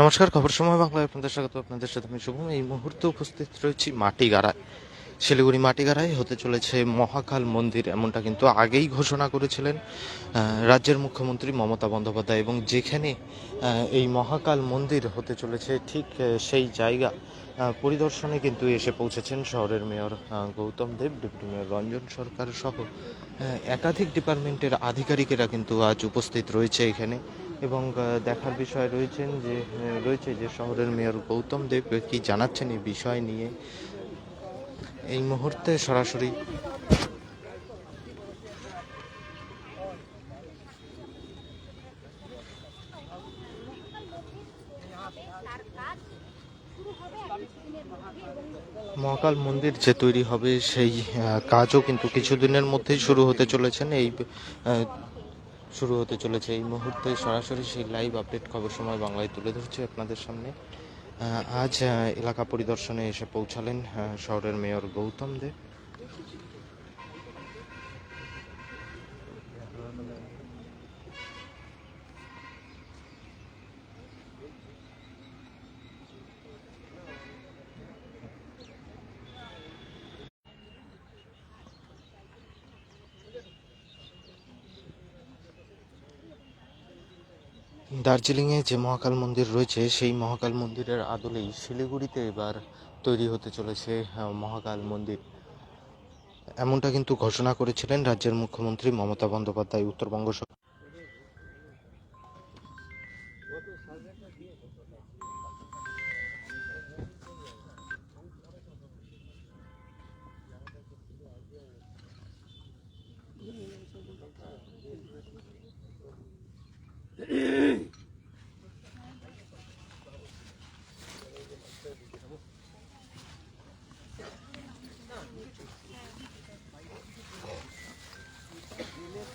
নমস্কার, খবর সময় বাংলায় আপনাদের স্বাগত। আপনাদের সাথে আমি শুভম। এই মুহূর্তে উপস্থিত রয়েছি মাটিগাড়ায়। শিলিগুড়ি মাটিগাড়ায় হতে চলেছে মহাকাল মন্দির, এমনটা কিন্তু আগেই ঘোষণা করেছিলেন রাজ্যের মুখ্যমন্ত্রী মমতা বন্দ্যোপাধ্যায়। এবং যেখানে এই মহাকাল মন্দির হতে চলেছে, ঠিক সেই জায়গা পরিদর্শনে কিন্তু এসে পৌঁছেছেন শহরের mayor Goutam Deb, deputy mayor Ranjan Sarkar সহ একাধিক ডিপার্টমেন্টের আধিকারিকেরা কিন্তু আজ উপস্থিত রয়েছে এখানে। এবং দেখার বিষয় রয়েছেন যে রয়েছে যে শহরের মেয়র গৌতম দেব কি জানাচ্ছেন এই বিষয় নিয়ে? এই মুহূর্তে সরাসরি মহাকাল মন্দির যে তৈরি হবে, সেই কাজও কিন্তু কিছুদিনের মধ্যেই শুরু হতে চলেছেন। এই শুরু হতে চলেছে এই মুহূর্তে। সরাসরি সেই লাইভ আপডেট খবর সময় বাংলায় তুলে ধরছে আপনাদের সামনে। আজ এলাকা পরিদর্শনে এসে পৌঁছালেন শহরের মেয়র গৌতম দেব দার্জিলিংয়ে যে মহাকাল মন্দির রয়েছে, সেই মহাকাল মন্দিরের আদলেই শিলিগুড়িতে এবার তৈরি হতে চলেছে মহাকাল মন্দির। এমনটা কিন্তু ঘোষণা করেছিলেন রাজ্যের মুখ্যমন্ত্রী মমতা বন্দ্যোপাধ্যায়, উত্তরবঙ্গ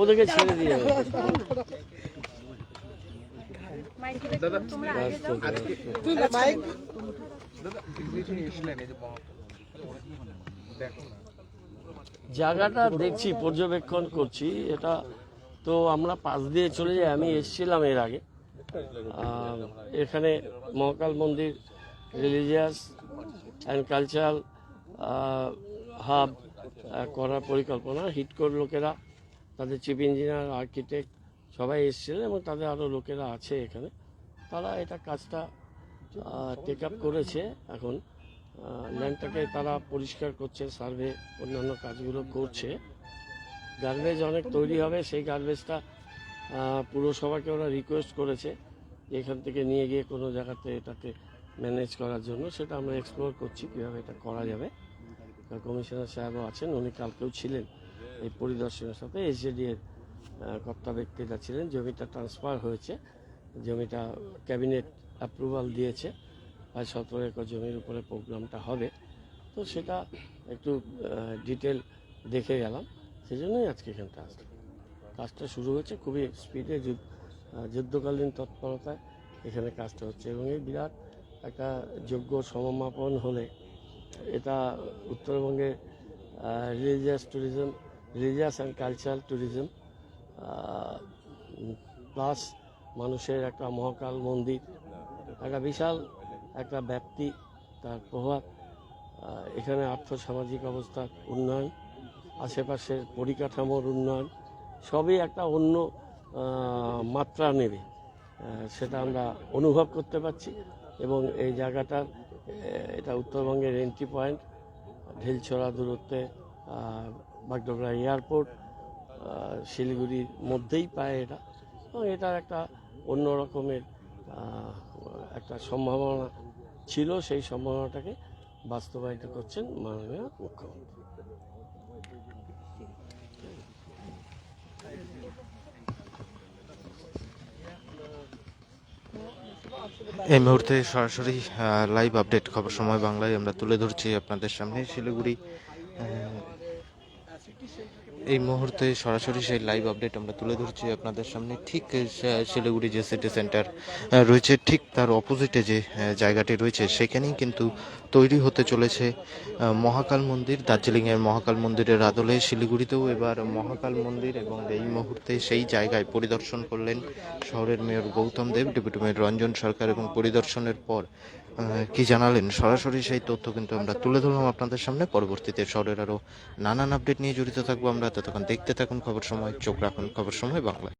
ওদেরকে ছেড়ে দিয়ে জায়গাটা দেখছি, পর্যবেক্ষণ করছি। এটা তো আমরা পাশ দিয়ে চলে যাই। আমি এসেছিলাম এর আগে। এখানে মহাকাল মন্দির রিলিজিয়াস অ্যান্ড কালচারাল হাব করার পরিকল্পনা। হিটকোর লোকেরা, তাদের চিফ ইঞ্জিনিয়ার আর্কিটেক্ট সবাই এসেছিলেন এবং তাদের আরও লোকেরা আছে এখানে। তারা এটা কাজটা টেক আপ করেছে এখন। ল্যান্ডটাকে তারা পরিষ্কার করছে সার্ভে অন্যান্য কাজগুলো করছে। গার্বেজ অনেক তৈরি হবে, সেই গার্বেজটা পুরসভাকে ওরা রিকোয়েস্ট করেছে এখান থেকে নিয়ে গিয়ে কোনো জায়গাতে এটাকে ম্যানেজ করার জন্য, সেটা আমরা এক্সপ্লোর করছি, কীভাবে এটা করা যাবে। কমিশনার সাহেবও আছেন, উনি কালকেও ছিলেন এই পরিদর্শনের সাথে। এসজেডি এর কর্তা ব্যক্তিরা ছিলেন। জমিটা ট্রান্সফার হয়েছে। জমিটা ক্যাবিনেট অ্যাপ্রুভাল দিয়েছে। প্রায় সতেরো একর জমির উপরে প্রোগ্রামটা হবে। তো সেটা একটু ডিটেল দেখে গেলাম। সেই জন্যই আজকে এখানটা আসলাম। কাজটা শুরু হয়েছে খুবই স্পিডে যুদ্ধকালীন তৎপরতায় এখানে কাজটা হচ্ছে। এবং এই বিরাট একটা যোগ্য সমমাপন হলে এটা উত্তরবঙ্গে religious tourism religious and cultural tourism plus মানুষের একটা মহাকাল মন্দির, একটা বিশাল একটা ব্যাপ্তি, তার প্রভাব এখানে আর্থসামাজিক অবস্থার উন্নয়ন, আশেপাশের পরিকাঠামোর উন্নয়ন, সবই একটা অন্য মাত্রা নেবে। সেটা আমরা অনুভব করতে পারছি। এবং এই জায়গাটার এটা উত্তরবঙ্গের এন্ট্রি পয়েন্ট ঢিলছড়া দূরত্বে বাগডোগরা এয়ারপোর্ট শিলিগুড়ির মধ্যেই পায় এটা। এবং এটার একটা অন্য রকমের একটা সম্ভাবনা ছিল, সেই সম্ভাবনাটাকে বাস্তবায়িত করছেন মাননীয় মুখ্যমন্ত্রী। এই মুহূর্তে সরাসরি লাইভ আপডেট খবর সময় বাংলায় আমরা তুলে ধরছি আপনাদের সামনে শিলিগুড়ি এই মুহূর্তে সরাসরি সেই লাইভ আপডেট আমরা তুলে ধরছি আপনাদের সামনে। ঠিক শিলিগুড়ি যে সিটি সেন্টার রয়েছে, ঠিক তার অপোজিটে যে জায়গাটি রয়েছে, সেখানেই কিন্তু তৈরি হতে চলেছে মহাকাল মন্দির, দার্জিলিংয়ের মহাকাল মন্দিরের আদলে শিলিগুড়িতেও এবার মহাকাল মন্দির এবং এই মুহূর্তে সেই জায়গায় পরিদর্শন করলেন শহরের mayor Goutam Deb, deputy mayor Ranjan Sarkar এবং পরিদর্শনের পর কি জানালেন? সরাসরি সেই তথ্য কিন্তু আমরা তুলে ধরলাম আপনাদের সামনে। পরবর্তীতে শহরের আরও নানান আপডেট নিয়ে জড়িত থাকব আমরা। ততক্ষণ দেখতে থাকুন খবর সময় চোখ রাখুন খবর সময় বাংলায়।